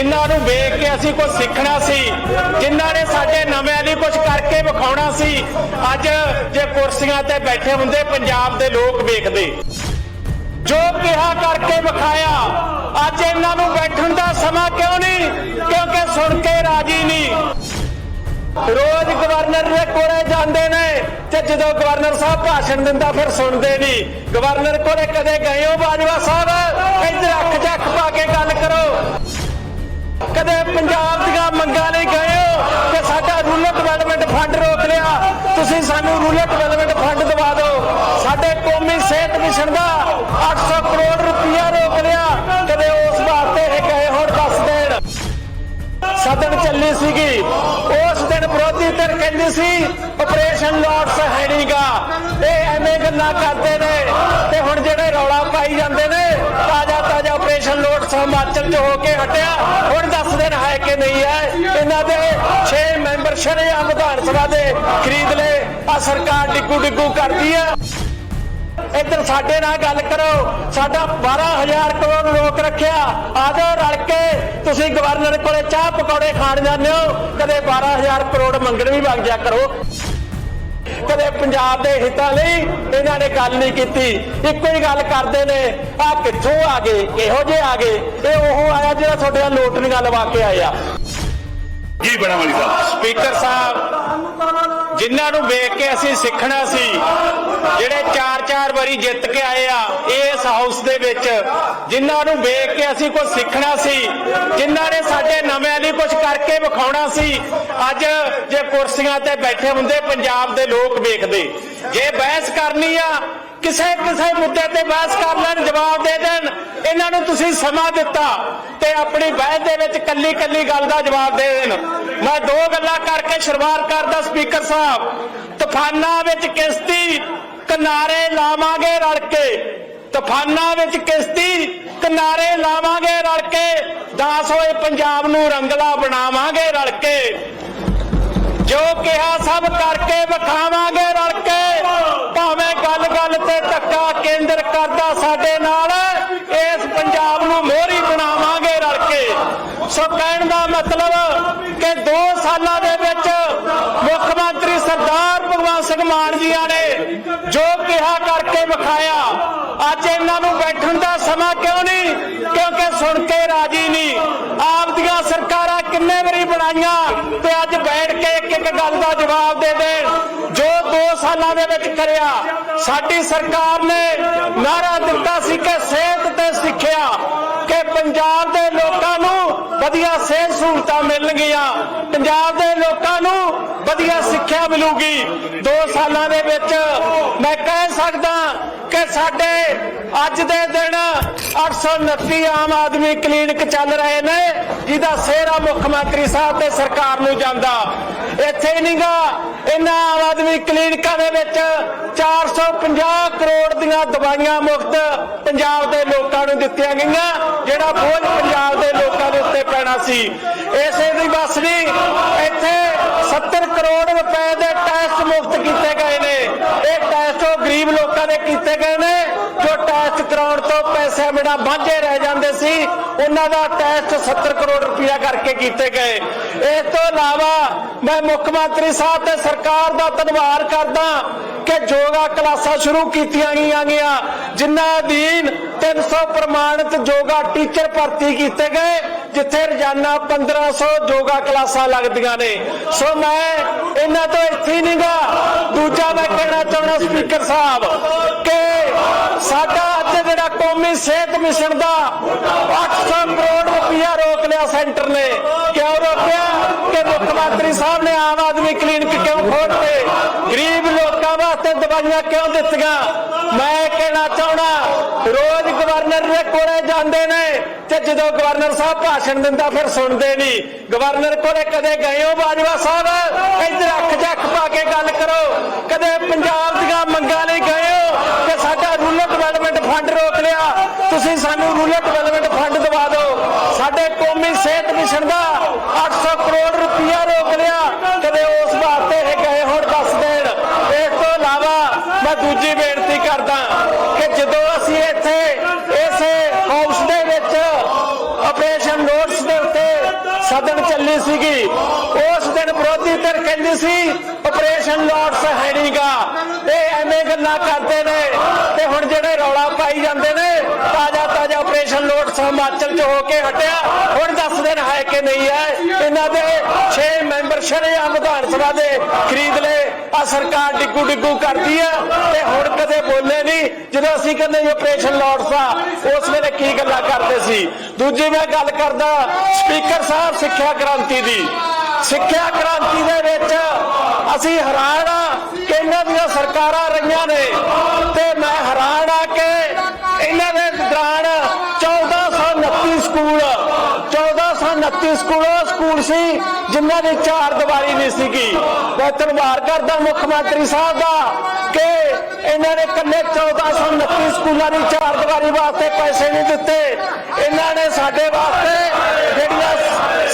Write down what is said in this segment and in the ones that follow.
ਜਿਨ੍ਹਾਂ ਨੂੰ ਵੇਖ ਕੇ ਅਸੀਂ ਕੁਝ ਸਿੱਖਣਾ ਸੀ, ਜਿਨ੍ਹਾਂ ਨੇ ਸਾਡੇ ਨਵਿਆਂ ਲਈ ਕੁਝ ਕਰਕੇ ਵਿਖਾਉਣਾ ਸੀ, ਅੱਜ ਜੇ ਕੁਰਸੀਆਂ ਤੇ ਬੈਠੇ ਹੁੰਦੇ ਪੰਜਾਬ ਦੇ ਲੋਕ ਵੇਖਦੇ। ਜੋ ਕਿਹਾ ਕਰਕੇ ਵਿਖਾਇਆ, ਅੱਜ ਇਹਨਾਂ ਨੂੰ ਬੈਠਣ ਦਾ ਸਮਾਂ ਕਿਉਂ ਨਹੀਂ? ਕਿਉਂਕਿ ਸੁਣ ਕੇ ਰਾਜੀ ਨਹੀਂ। ਰੋਜ਼ ਗਵਰਨਰ ਦੇ ਕੋਲੇ ਜਾਂਦੇ ਨੇ, ਤੇ ਜਦੋਂ ਗਵਰਨਰ ਸਾਹਿਬ ਭਾਸ਼ਣ ਦਿੰਦਾ, ਫਿਰ ਸੁਣਦੇ ਨਹੀਂ। ਗਵਰਨਰ ਕੋਲੇ ਕਦੇ ਗਏ ਹੋ, ਬਾਜਵਾ ਸਾਹਿਬ? ਇੱਧਰ ਅੱਖ ਚੱਕ ਪਾ ਕੇ ਗੱਲ ਕਰੋ। ਕਦੇ ਪੰਜਾਬ ਦੀਆਂ ਮੰਗਾਂ ਲਈ ਗਏ ਹੋ ਕਿ ਸਾਡਾ ਰੂਰਲ ਡਿਵੈਲਪਮੈਂਟ ਫੰਡ ਰੋਕ ਲਿਆ। ਤੁਸੀਂ ਸਾਨੂੰ ਰੂਰਲ ਡਿਵੈਲਪਮੈਂਟ ਫੰਡ ਦਵਾ ਦਿਓ। ਸਾਡੇ ਕੌਮੀ ਸਿਹਤ ਮਿਸ਼ਨ ਦਾ 800 ਕਰੋੜ ਰੁਪਇਆ ਰੋਕ ਲਿਆ। ਕਦੇ ਉਸ ਵਾਸਤੇ ਇਹ ਗਏ ਹੁਣ ਦੱਸ ਦੇਣ। ਸਦਨ ਚੱਲੀ ਸੀਗੀ। ਉਸ ਦਿਨ ਵਿਰੋਧੀ ਧਿਰ ਕਹਿੰਦੀ ਸੀ ਆਪਰੇਸ਼ਨ ਲੋਟਸ ਹੈ ਨਹੀਂਗਾ ਇਹ ਐਵੇਂ ਗੱਲਾਂ ਕਰਦੇ ਨੇ ਤੇ ਹੁਣ ਜਿਹੜੇ ਰੌਲਾ ਪਾਈ ਜਾਂਦੇ ਨੇ ਤਾਜ਼ਾ ਆਪਰੇਸ਼ਨ ਹਿਮਾਚਲ 'ਚ ਹੋ ਕੇ ਹਟਿਆ। ਹੁਣ ਦੱਸ ਦਿਨ ਹੈ ਕਿ ਨਹੀਂ ਹੈ। ਇਹਨਾਂ ਦੇ 6 ਮੈਂਬਰ ਸ਼ਰੇਆਮ ਵਿਧਾਨ ਸਭਾ ਦੇ ਖਰੀਦ ਲਏ। ਆ ਸਰਕਾਰ ਡਿੱਗੂ ਡਿੱਗੂ ਕਰਦੀ ਆ। ਇੱਧਰ ਸਾਡੇ ਨਾਲ ਗੱਲ ਕਰੋ। ਸਾਡਾ 12000 ਕਰੋੜ ਰੋਕ ਰੱਖਿਆ। ਆਜੋ ਰਲ ਕੇ ਤੁਸੀਂ ਗਵਰਨਰ ਕੋਲੇ ਚਾਹ ਪਕੌੜੇ ਖਾਣ ਜਾਂਦੇ ਹੋ। ਕਦੇ 12000 ਕਰੋੜ ਮੰਗਣ ਵੀ ਵਗ ਜਾ ਕਰੋ। ਕਦੇ ਪੰਜਾਬ ਦੇ ਹਿੱਤਾਂ ਲਈ ਇਹਨਾਂ ਨੇ ਗੱਲ ਨਹੀਂ ਕੀਤੀ। ਇੱਕੋ ਹੀ ਗੱਲ ਕਰਦੇ ਨੇ ਆ ਕਿੱਥੋਂ ਆ ਗਏ, ਕਿਹੋ ਜਿਹੇ ਆ ਗਏ, ਇਹ ਉਹ ਆਇਆ ਜਿਹੜਾ ਤੁਹਾਡੇ ਨਾਲ ਲੋਟਰੀਆਂ ਲਵਾ ਕੇ ਆਇਆ। ਜੀ ਬੜਾ ਸਾਹਿਬ ਸਪੀਕਰ ਸਾਹਿਬ, ਜਿਨ੍ਹਾਂ ਨੂੰ ਵੇਖ ਕੇ ਅਸੀਂ ਸਿੱਖਣਾ ਸੀ, ਜਿਹੜੇ ਚਾਰ ਚਾਰ ਵਾਰੀ ਜਿੱਤ ਕੇ ਆਏ ਆ, ਇਸ ਹਾਊਸ ਦੇ ਵਿੱਚ, ਜਿਨ੍ਹਾਂ ਨੂੰ ਵੇਖ ਕੇ ਅਸੀਂ ਕੁਝ ਸਿੱਖਣਾ ਸੀ, ਜਿਨ੍ਹਾਂ ਨੇ ਸਾਡੇ ਨਵਿਆਂ ਲਈ ਕੁਝ ਕਰਕੇ ਵਿਖਾਉਣਾ ਸੀ, ਅੱਜ ਜੇ ਕੁਰਸੀਆਂ ਤੇ ਬੈਠੇ ਹੁੰਦੇ, ਪੰਜਾਬ ਦੇ ਲੋਕ ਵੇਖਦੇ। ਜੇ ਬਹਿਸ ਕਰਨੀ ਆ ਕਿਸੇ ਕਿਸੇ ਮੁੱਦੇ ਤੇ ਬਹਿਸ ਕਰ ਲੈਣ, ਜਵਾਬ ਦੇ ਦੇਣ। ਇਹਨਾਂ ਨੂੰ ਤੁਸੀਂ ਸਮਾਂ ਦਿੱਤਾ ਤੇ ਆਪਣੀ ਬਹਿਸ ਦੇ ਵਿੱਚ ਕੱਲੀ ਕੱਲੀ ਗੱਲ ਦਾ ਜਵਾਬ ਦੇ ਦੇਣ। ਮੈਂ ਦੋ ਗੱਲਾਂ ਕਰਕੇ ਸ਼ੁਰੂਆਤ ਕਰਦਾ, ਸਪੀਕਰ ਸਾਹਿਬ। ਤੂਫਾਨਾਂ ਵਿੱਚ ਕਿਸ਼ਤੀ, ਕਿਨਾਰੇ ਲਾਵਾਂਗੇ ਰਲ ਕੇ। ਤੂਫਾਨਾਂ ਵਿੱਚ ਕਿਸ਼ਤੀ, ਕਿਨਾਰੇ ਲਾਵਾਂਗੇ ਰਲ ਕੇ। ਦਾਸ ਹੋਏ ਪੰਜਾਬ ਨੂੰ ਰੰਗਲਾ ਬਣਾਵਾਂਗੇ ਰਲ ਕੇ। ਜੋ ਕਿਹਾ ਸਭ ਕਰਕੇ ਵਿਖਾਵਾਂਗੇ ਰਲ ਕੇ। ਭਾਵੇਂ ਗੱਲ ਗੱਲ ਤੇ ਧੱਕਾ ਕੇਂਦਰ ਕਰਦਾ ਸਾਡੇ ਨਾਲ, ਇਸ ਪੰਜਾਬ ਨੂੰ ਮੋਹਰੀ ਬਣਾਵਾਂਗੇ ਰਲ ਕੇ। ਸੋ ਕਹਿਣ ਦਾ ਮਤਲਬ ਕਿ 2 ਸਾਲਾਂ ਦੇ ਵਿੱਚ ਮੁੱਖ ਮੰਤਰੀ ਸਰਦਾਰ ਭਗਵੰਤ ਸਿੰਘ ਮਾਨ ਜੀਆਂ ਨੇ ਜੋ ਕਿਹਾ ਕਰਕੇ ਵਿਖਾਇਆ। ਅੱਜ ਇਹਨਾਂ ਨੂੰ ਬੈਠਣ ਦਾ ਸਮਾਂ ਕਿਉਂ ਨਹੀਂ? ਕਿਉਂਕਿ ਸੁਣ ਕੇ ਰਾਜੀ ਨਹੀਂ। ਆਪ ਦੀਆਂ ਸਰਕਾਰਾਂ ਕਿੰਨੇ ਵਾਰੀ ਬਣਾਈਆਂ ਤੇ ਅੱਜ ਬੈਠ ਕੇ ਇੱਕ ਇੱਕ ਗੱਲ ਦਾ ਜਵਾਬ ਦੇ ਦੇਣ। ਜੋ 2 ਸਾਲਾਂ ਦੇ ਵਿੱਚ ਕਰਿਆ, ਸਾਡੀ ਸਰਕਾਰ ਨੇ ਨਾਰਾ ਦਿੱਤਾ ਸੀ ਕਿ ਸਿਹਤ ਤੇ ਸਿੱਖਿਆ, ਕਿ ਪੰਜਾਬ ਦੇ ਲੋਕਾਂ ਨੂੰ ਵਧੀਆ ਸਿਹਤ ਸਹੂਲਤਾਂ ਮਿਲਣਗੀਆਂ। ਪੰਜਾਬ ਦੇ ਲੋਕਾਂ ਨੂੰ ਵਧੀਆ ਸਿੱਖਿਆ ਮਿਲੂਗੀ। 2 ਸਾਲਾਂ ਦੇ ਵਿੱਚ ਮੈਂ ਕਹਿ ਸਕਦਾ ਕਿ ਸਾਡੇ ਅੱਜ ਦੇ ਦਿਨ 829 ਆਮ ਆਦਮੀ ਕਲੀਨਿਕ ਚੱਲ ਰਹੇ ਨੇ, ਜਿਹਦਾ ਸਿਹਰਾ ਮੁੱਖ ਮੰਤਰੀ ਸਾਹਿਬ ਤੇ ਸਰਕਾਰ ਨੂੰ ਜਾਂਦਾ। ਇੱਥੇ ਹੀ ਨਹੀਂਗਾ ਇਹਨਾਂ ਆਮ ਆਦਮੀ ਕਲੀਨਿਕਾਂ ਦੇ ਵਿੱਚ 450 ਕਰੋੜ ਦੀਆਂ ਦਵਾਈਆਂ ਮੁਫਤ ਪੰਜਾਬ ਦੇ ਲੋਕਾਂ ਨੂੰ ਦਿੱਤੀਆਂ ਗਈਆਂ, ਜਿਹੜਾ ਬੋਝ ਪੰਜਾਬ ਦੇ ਲੋਕਾਂ ਦੇ ਉੱਤੇ ਪੈਣਾ ਸੀ। ਇਸੇ ਦੀ ਬਸ ਨਹੀਂ ਇੱਥੇ 70 ਕਰੋੜ ਰੁਪਏ ਦੇ ਟੈਸਟ ਮੁਫਤ ਕੀਤੇ ਗਏ ਨੇ। ਇਹ ਟੈਸਟ ਉਹ ਗਰੀਬ ਲੋਕਾਂ ਦੇ ਕੀਤੇ ਗਏ ਨੇ, ਜੋ ਟੈਸਟ ਕਰਾਉਣ ਤੋਂ ਪੈਸੇ ਬਿਨਾਂ ਵਾਂਝੇ ਰਹਿ ਜਾਂਦੇ ਸੀ। ਉਹਨਾਂ ਦਾ ਟੈਸਟ 70 ਕਰੋੜ ਰੁਪਇਆ ਕਰਕੇ ਕੀਤੇ ਗਏ। ਇਸ ਤੋਂ ਇਲਾਵਾ ਮੈਂ ਮੁੱਖ ਮੰਤਰੀ ਸਾਹਿਬ ਤੇ ਸਰਕਾਰ ਦਾ ਧੰਨਵਾਦ ਕਰਦਾ ਕਿ ਯੋਗਾ ਕਲਾਸਾਂ ਸ਼ੁਰੂ ਕੀਤੀਆਂ ਗਈਆਂ ਗਈਆਂ ਜਿਨ੍ਹਾਂ ਅਧੀਨ 300 ਪ੍ਰਮਾਣਿਤ ਯੋਗਾ ਟੀਚਰ ਭਰਤੀ ਕੀਤੇ ਗਏ ਜਿੱਥੇ ਰੋਜ਼ਾਨਾ 1500 ਯੋਗਾ ਕਲਾਸਾਂ ਲੱਗਦੀਆਂ ਨੇ। ਸੋ ਮੈਂ ਇਹਨਾਂ ਤੋਂ ਇੱਥੇ ਨਹੀਂਗਾ। ਦੂਜਾ ਮੈਂ ਕਹਿਣਾ ਚਾਹੁੰਦਾ ਸਪੀਕਰ ਸਾਹਿਬ ਕਿ ਸਾਡਾ ਅੱਜ ਜਿਹੜਾ ਕੌਮੀ ਸਿਹਤ ਮਿਸ਼ਨ ਦਾ 800 ਕਰੋੜ ਰੁਪਇਆ ਰੋਕ ਲਿਆ ਸੈਂਟਰ ਨੇ। ਕਿਉਂ ਰੋਕਿਆ? ਕਿ ਮੁੱਖ ਮੰਤਰੀ ਸਾਹਿਬ ਨੇ ਆਮ ਆਦਮੀ ਕਲੀਨਿਕ ਕਿਉਂ ਖੋਲ੍ਹੇ ਗਰੀਬ ਲੋਕਾਂ ਵਾਸਤੇ ਦਵਾਈਆਂ ਕਿਉਂ ਦਿੱਤੀਆਂ? ਮੈਂ ਕਹਿਣਾ ਚਾਹੁੰਦਾ ਰੋਜ਼ ਗਵਰਨਰ ਦੇ ਕੋਲੇ ਜਾਂਦੇ ਨੇ ਤੇ ਜਦੋਂ ਗਵਰਨਰ ਸਾਹਿਬ ਭਾਸ਼ਣ ਦਿੰਦਾ ਫਿਰ ਸੁਣਦੇ ਨਹੀਂ। ਗਵਰਨਰ ਕੋਲੇ ਕਦੇ ਗਏ ਹੋ ਬਾਜਵਾ ਸਾਹਿਬ? ਇੱਧਰ ਅੱਖ ਚੱਕ ਪਾ ਕੇ ਗੱਲ ਕਰੋ ਕਦੇ ਪੰਜਾਬ ਦੀਆਂ ਮੰਗਾਂ ਲਈ ਗਏ ਹੋ ਕਿ ਸਾਡਾ ਰੂਰਲ ਡਿਵੈਲਪਮੈਂਟ ਫੰਡ ਰੋਕ ਲਿਆ ਤੁਸੀਂ ਸਾਨੂੰ ਰੂਰਲ ਡਿਵੈਲਪਮੈਂਟ ਫੰਡ ਦਵਾ ਦਿਓ ਸਾਡੇ ਕੌਮੀ ਸਿਹਤ ਮਿਸ਼ਨ ਦਾ 800 ਕਰੋੜ ਰੁਪਇਆ ਰੋਕ ਲਿਆ ਕਦੇ ਉਸ ਵਾਸਤੇ ਇਹ ਗਏ ਹੁਣ ਦੱਸ ਦੇਣ ਇਸ ਤੋਂ ਇਲਾਵਾ ਮੈਂ ਦੂਜੀ ਬੇਨਤੀ ਕਰਦਾ ਕਿ ਜਦੋਂ ਅਸੀਂ ਇੱਥੇ ਇਸੇ ਹਾਊਸ ਦੇ ਵਿੱਚ ਆਪਰੇਸ਼ਨ ਨੋਟਸ ਦੇ ਉੱਤੇ ਕਹਿੰਦੀ ਸੀ ਆਪਰੇਸ਼ਨ ਲੋਟਸ ਹੈ ਨਹੀਂਗਾ ਇਹ ਐਵੇਂ ਗੱਲਾਂ ਕਰਦੇ ਨੇ। ਤੇ ਹੁਣ ਜਿਹੜੇ ਰੌਲਾ ਪਾਈ ਜਾਂਦੇ ਨੇ ਤਾਜ਼ਾ ਤਾਜ਼ਾ ਆਪਰੇਸ਼ਨ ਲੋਟਸ ਹਿਮਾਚਲ ਚ ਹੋ ਕੇ ਹਟਿਆ। ਹੁਣ ਦੱਸ ਦੇਣ ਹੈ ਕਿ ਨਹੀਂ ਹੈ। ਇਹਨਾਂ ਦੇ 6 ਮੈਂਬਰ ਸ਼ਰੇਆਮ ਵਿਧਾਨ ਸਭਾ ਦੇ। ਖਰੀਦ ਲਏ। ਆ ਸਰਕਾਰ ਡਿੱਗੂ ਡਿੱਗੂ ਕਰਦੀ ਹੈ ਤੇ ਹੁਣ ਕਦੇ ਬੋਲੇ ਨਹੀਂ। ਜਦੋਂ ਅਸੀਂ ਕਹਿੰਦੇ ਆਪਰੇਸ਼ਨ ਲੋਟਸ ਆ ਉਸ ਵੇਲੇ ਕੀ ਗੱਲਾਂ ਕਰਦੇ ਸੀ? ਦੂਜੀ ਮੈਂ ਗੱਲ ਕਰਦਾ ਸਪੀਕਰ ਸਾਹਿਬ ਸਿੱਖਿਆ ਕ੍ਰਾਂਤੀ ਦੀ। ਸਿੱਖਿਆ ਕ੍ਰਾਂਤੀ ਦੇ ਵਿੱਚ ਅਸੀਂ ਹੈਰਾਨ ਆ ਕਿ ਇਹਨਾਂ ਦੀਆਂ ਸਰਕਾਰਾਂ ਰਹੀਆਂ ਨੇ। ਤੇ ਮੈਂ ਹੈਰਾਨ ਆ ਕਿ ਇਹਨਾਂ ਦੇ ਦੌਰਾਨ 1429 ਸਕੂਲ 1429 ਸਕੂਲ ਉਹ ਸਕੂਲ ਸੀ ਜਿਨ੍ਹਾਂ ਦੀ ਚਾਰ ਦੀਵਾਰੀ ਨਹੀਂ ਸੀਗੀ। ਮੈਂ ਧੰਨਵਾਦ ਕਰਦਾ ਮੁੱਖ ਮੰਤਰੀ ਸਾਹਿਬ ਦਾ ਕਿ ਇਹਨਾਂ ਨੇ ਕੱਲੇ 1429 ਸਕੂਲਾਂ ਦੀ ਚਾਰ ਦੀਵਾਰੀ ਵਾਸਤੇ ਪੈਸੇ ਨਹੀਂ ਦਿੱਤੇ। ਇਹਨਾਂ ਨੇ ਸਾਡੇ ਵਾਸਤੇ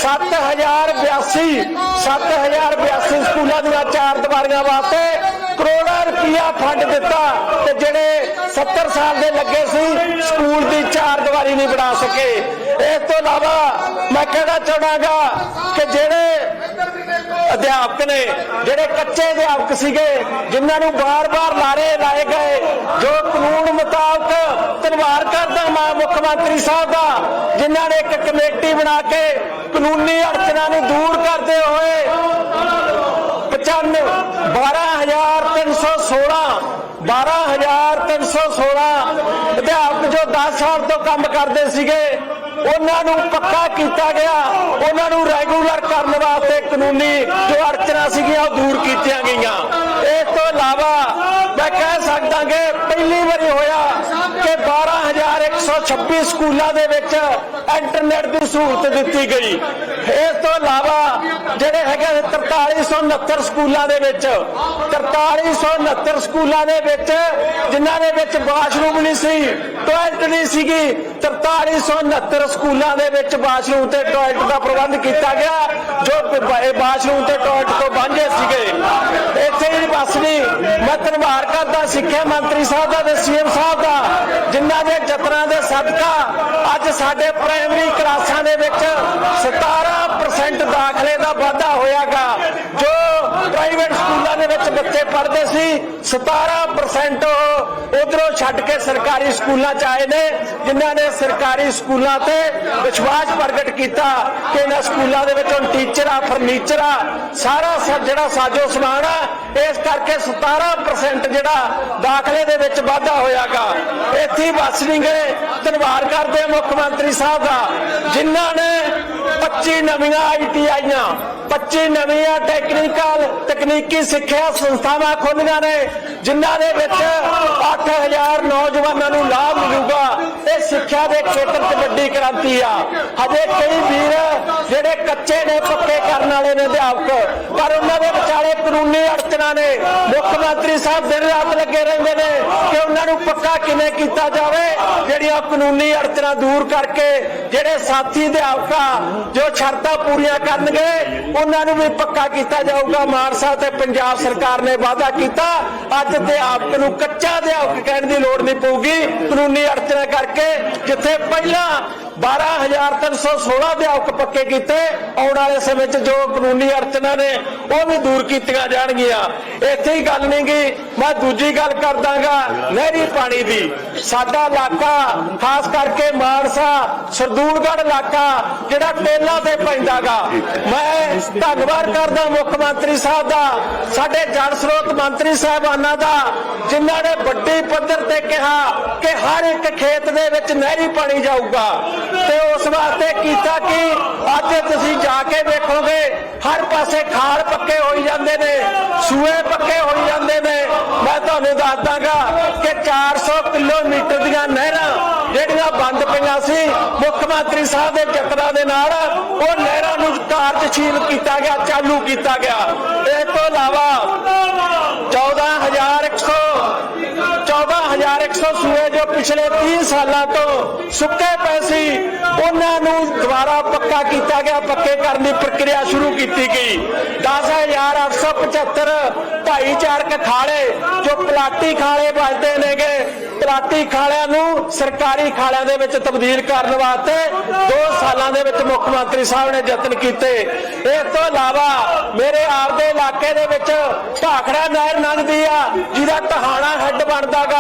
7082 7082 ਸਕੂਲਾਂ ਦੀਆਂ ਚਾਰ ਦੀਵਾਰੀਆਂ ਵਾਸਤੇ ਕਰੋੜਾਂ ਰੁਪਇਆ ਫੰਡ ਦਿੱਤਾ ਤੇ ਜਿਹੜੇ 70 ਸਾਲ ਦੇ ਲੱਗੇ ਸੀ, ਸਕੂਲ ਦੀ ਚਾਰ ਦੀਵਾਰੀ ਨਹੀਂ ਬਣਾ ਸਕੇ। ਇਸ ਤੋਂ ਇਲਾਵਾ ਮੈਂ ਕਹਿਣਾ ਚਾਹਾਂਗਾ ਕਿ ਜਿਹੜੇ ਅਧਿਆਪਕ ਨੇ, ਜਿਹੜੇ ਕੱਚੇ ਅਧਿਆਪਕ ਸੀਗੇ, ਜਿਨ੍ਹਾਂ ਨੂੰ ਬਾਰ-ਬਾਰ ਲਾਰੇ ਲਾਏ ਗਏ, ਜੋ ਕਾਨੂੰਨ ਮੁਤਾਬਕ ਧੰਨਵਾਦ ਕਰਦਾ ਮੈਂ ਮੁੱਖ ਮੰਤਰੀ ਸਾਹਿਬ ਦਾ, ਜਿਨ੍ਹਾਂ ਨੇ ਇੱਕ ਕਮੇਟੀ ਬਣਾ ਕੇ ਕਾਨੂੰਨੀ ਅੜਚਨਾਂ ਨੂੰ ਦੂਰ ਕਰਦੇ ਹੋਏ 95 12316 12316 ਅਧਿਆਪਕ ਜੋ 10 ਸਾਲ ਤੋਂ ਕੰਮ ਕਰਦੇ ਸੀਗੇ, ਉਹਨਾਂ ਨੂੰ ਪੱਕਾ ਕੀਤਾ ਗਿਆ। ਉਹਨਾਂ ਨੂੰ ਰੈਗੂਲਰ ਕਰਨ ਵਾਸਤੇ ਕਾਨੂੰਨੀ ਜੋ ਅੜਚਨਾਂ ਸੀਗੀਆਂ, ਉਹ ਦੂਰ ਕੀਤੀਆਂ ਗਈਆਂ। ਇਸ ਤੋਂ ਇਲਾਵਾ ਮੈਂ ਕਹਿ ਸਕਦਾ ਕਿ ਪਹਿਲੀ ਵਾਰੀ ਹੋਇਆ ਕਿ 12126 ਸਕੂਲਾਂ ਦੇ ਵਿੱਚ ਇੰਟਰਨੈਟ ਦੀ ਸਹੂਲਤ ਦਿੱਤੀ ਗਈ। ਇਸ ਤੋਂ ਇਲਾਵਾ ਜਿਹੜੇ ਹੈਗੇ 4369 ਸਕੂਲਾਂ ਦੇ ਵਿੱਚ 4369 ਸਕੂਲਾਂ ਦੇ ਵਿੱਚ, ਜਿਨ੍ਹਾਂ ਦੇ ਵਿੱਚ ਵਾਸ਼ਰੂਮ ਨਹੀਂ ਸੀ ਟਾਇਲਟ ਨਹੀਂ ਸੀਗੀ 4369 ਸਕੂਲਾਂ ਦੇ ਵਿੱਚ ਵਾਸ਼ਰੂਮ ਤੇ ਟਾਇਲਟ ਦਾ ਪ੍ਰਬੰਧ ਕੀਤਾ ਗਿਆ, ਜੋ ਬ- ਤੇ ਟਾਇਲਟ ਤੋਂ ਵਾਂਝੇ ਸੀਗੇ। ਇੱਥੇ ਹੀ ਬਸ ਨਹੀਂ ਮੈਂ ਧੰਨਵਾਦ ਕਰਦਾ, ਸਿੱਖਿਆ ਮੰਤਰੀ ਸਾਹਿਬ ਦਾ ਤੇ ਸੀਐਮ ਸਾਹਿਬ ਦਾ, ਜਿਨ੍ਹਾਂ ਦੇ ਯਤਨਾਂ ਦੇ ਸਦਕਾ ਅੱਜ ਸਾਡੇ ਪ੍ਰਾਇਮਰੀ ਕਲਾਸਾਂ ਦੇ ਵਿੱਚ 17% ਦਾਖਲੇ ਦਾ ਵਾਧਾ ਹੋਇਆਗਾ। ਜੋ ਪ੍ਰਾਈਵੇਟ ਸਕੂਲਾਂ ਦੇ ਵਿੱਚ ਬੱਚੇ ਪੜ੍ਹਦੇ ਸੀ। 17% ਉਧਰੋਂ ਛੱਡ ਕੇ ਸਰਕਾਰੀ ਸਕੂਲਾਂ ਚ ਆਏ ਨੇ, ਜਿਨ੍ਹਾਂ ਨੇ ਸਰਕਾਰੀ ਸਕੂਲਾਂ ਤੇ ਵਿਸ਼ਵਾਸ ਪ੍ਰਗਟ ਕੀਤਾ ਕਿ ਇਹਨਾਂ ਸਕੂਲਾਂ ਦੇ ਵਿੱਚ ਹੁਣ ਟੀਚਰ ਆ ਫਰਨੀਚਰ ਆ ਸਾਰਾ ਜਿਹੜਾ ਸਾਜੋ ਸਮਾਨ ਆ, ਇਸ ਕਰਕੇ 17% ਜਿਹੜਾ ਦਾਖਲੇ ਦੇ ਵਿੱਚ ਵਾਧਾ ਹੋਇਆਗਾ। ਇੱਥੇ ਹੀ ਬਸ ਨਹੀਂ ਗਏ ਧੰਨਵਾਦ ਕਰਦੇ ਮੁੱਖ ਮੰਤਰੀ ਸਾਹਿਬ ਦਾ, ਜਿਨ੍ਹਾਂ ਨੇ 25 ਨਵੀਆਂ ਆਈਟੀਆਈਆਂ 25 ਨਵੀਆਂ ਟੈਕਨੀਕਲ ਤਕਨੀਕੀ ਸਿੱਖਿਆ ਸੰਸਥਾਵਾਂ ਖੋਲੀਆਂ ਨੇ, ਜਿਨ੍ਹਾਂ ਦੇ ਵਿੱਚ 8000 ਨੌਜਵਾਨਾਂ ਨੂੰ ਲਾਭ ਮਿਲੂਗਾ। ਇਹ ਸਿੱਖਿਆ ਦੇ ਖੇਤਰ 'ਚ ਵੱਡੀ ਕ੍ਰਾਂਤੀ ਆ। ਹਜੇ ਕਈ ਵੀਰ ਜਿਹੜੇ ਕੱਚੇ ਨੇ, ਪੱਕੇ ਕਰਨ ਵਾਲੇ ਨੇ ਅਧਿਆਪਕ, ਪਰ ਉਹਨਾਂ ਦੇ ਵਿਚਾਲੇ ਕਾਨੂੰਨੀ ਅੜਚਨਾਂ ਨੇ। ਮੁੱਖ ਮੰਤਰੀ ਸਾਹਿਬ ਦਿਨ ਰਾਤ ਲੱਗੇ ਰਹਿੰਦੇ ਨੇ ਕਿ ਉਹਨਾਂ ਨੂੰ ਪੱਕਾ ਕਿਵੇਂ ਕੀਤਾ ਜਾਵੇ, ਜਿਹੜੀਆਂ ਕਾਨੂੰਨੀ ਅੜਚਨਾਂ ਦੂਰ ਕਰਕੇ ਜਿਹੜੇ ਸਾਥੀ ਅਧਿਆਪਕਾਂ ਜੋ ਸ਼ਰਤਾਂ ਪੂਰੀਆਂ ਕਰਨਗੇ ਉਹਨਾਂ ਨੂੰ ਵੀ ਪੱਕਾ ਕੀਤਾ ਜਾਊਗਾ। ਮਾਨਸਾ ਤੇ ਪੰਜਾਬ ਸਰਕਾਰ ਨੇ ਵਾਅਦਾ ਕੀਤਾ। ਅੱਜ ਅਧਿਆਪਕ ਨੂੰ ਕੱਚਾ ਅਧਿਆਪਕ ਕਹਿਣ ਦੀ ਲੋੜ ਨਹੀਂ ਪਊਗੀ। ਕਾਨੂੰਨੀ ਅੜਚਨਾ ਕਰਕੇ ਜਿੱਥੇ ਪਹਿਲਾਂ 12316 ਅਧਿਆਪਕ ਪੱਕੇ ਕੀਤੇ। ਆਉਣ ਵਾਲੇ ਸਮੇਂ 'ਚ ਜੋ ਕਾਨੂੰਨੀ ਅੜਚਨਾਂ ਨੇ, ਉਹ ਵੀ ਦੂਰ ਕੀਤੀਆਂ ਜਾਣਗੀਆਂ। ਇੱਥੇ ਹੀ ਗੱਲ ਨਹੀਂ ਗਈ ਮੈਂ ਦੂਜੀ ਗੱਲ ਕਰਦਾਗਾ, ਨਹਿਰੀ ਪਾਣੀ ਦੀ। ਸਾਡਾ ਇਲਾਕਾ, ਖਾਸ ਕਰਕੇ ਮਾਨਸਾ, ਸਰਦੂਲਗੜ੍ਹ ਇਲਾਕਾ, ਜਿਹੜਾ ਟੇਲਾਂ ਤੇ ਪੈਂਦਾਗਾ। ਮੈਂ ਧੰਨਵਾਦ ਕਰਦਾ ਮੁੱਖ ਮੰਤਰੀ ਸਾਹਿਬ ਦਾ, ਸਾਡੇ ਜਲ ਸਰੋਤ ਮੰਤਰੀ ਸਾਹਿਬਾਨਾਂ ਦਾ, ਜਿਨ੍ਹਾਂ ਨੇ ਵੱਡੀ ਪੱਧਰ ਤੇ ਕਿਹਾ ਕਿ ਹਰ ਇੱਕ ਖੇਤ ਦੇ ਵਿੱਚ ਨਹਿਰੀ ਪਾਣੀ ਜਾਊਗਾ। ਤੇ ਉਸ ਵਾਸਤੇ ਕੀਤਾ ਕਿ? ਅੱਜ ਤੁਸੀਂ ਜਾ ਕੇ ਵੇਖੋਗੇ, ਹਰ ਪਾਸੇ ਖਾਲ ਪੱਕੇ ਹੋਈ ਜਾਂਦੇ ਨੇ, ਸੂਏ ਪੱਕੇ ਹੋਈ ਜਾਂਦੇ ਨੇ। ਮੈਂ ਤੁਹਾਨੂੰ ਦੱਸ ਦਾਂਗਾ ਕਿ 400 ਕਿਲੋਮੀਟਰ ਦੀਆਂ ਨਹਿਰਾਂ ਜਿਹੜੀਆਂ ਬੰਦ ਪਈਆਂ ਸੀ, ਮੁੱਖ ਮੰਤਰੀ ਸਾਹਿਬ ਦੇ ਚੱਕਰਾਂ ਦੇ ਨਾਲ ਉਹ ਨਹਿਰਾਂ ਨੂੰ ਕਾਰਜਸ਼ੀਲ ਕੀਤਾ ਗਿਆ, ਚਾਲੂ ਕੀਤਾ ਗਿਆ। ਇਸ ਤੋਂ ਇਲਾਵਾ 14100 14100 100 ਸੂਏ ਜੋ ਪਿਛਲੇ 30 ਸਾਲਾਂ ਤੋਂ ਸੁੱਕੇ ਪਏ ਸੀ, ਉਹਨਾਂ ਨੂੰ ਦੁਬਾਰਾ ਪੱਕਾ ਕੀਤਾ ਗਿਆ, ਪੱਕੇ ਕਰਨ ਦੀ ਪ੍ਰਕਿਰਿਆ ਸ਼ੁਰੂ ਕੀਤੀ ਗਈ। 10875 ਭਾਈਚਾਰਕ ਖਾਲੇ ਜੋ ਪਲਾਟੀ ਖਾਲੇ ਵੱਜਦੇ ਨੇਗੇ, ਪਲਾਟੀ ਖਾਲਿਆਂ ਨੂੰ ਸਰਕਾਰੀ ਖਾਲਿਆਂ ਦੇ ਵਿੱਚ ਤਬਦੀਲ ਕਰਨ ਵਾਸਤੇ 2 ਸਾਲਾਂ ਦੇ ਵਿੱਚ ਮੁੱਖ ਮੰਤਰੀ ਸਾਹਿਬ ਨੇ ਯਤਨ ਕੀਤੇ। ਇਸ ਤੋਂ ਇਲਾਵਾ ਮੇਰੇ ਆਪਦੇ ਇਲਾਕੇ ਦੇ ਵਿੱਚ ਭਾਖੜਾ ਨਹਿਰ ਲੰਘਦੀ ਆ, ਜਿਹਦਾ ਟਹਾਣਾ ਹੈੱਡ ਬਣਦਾਗਾ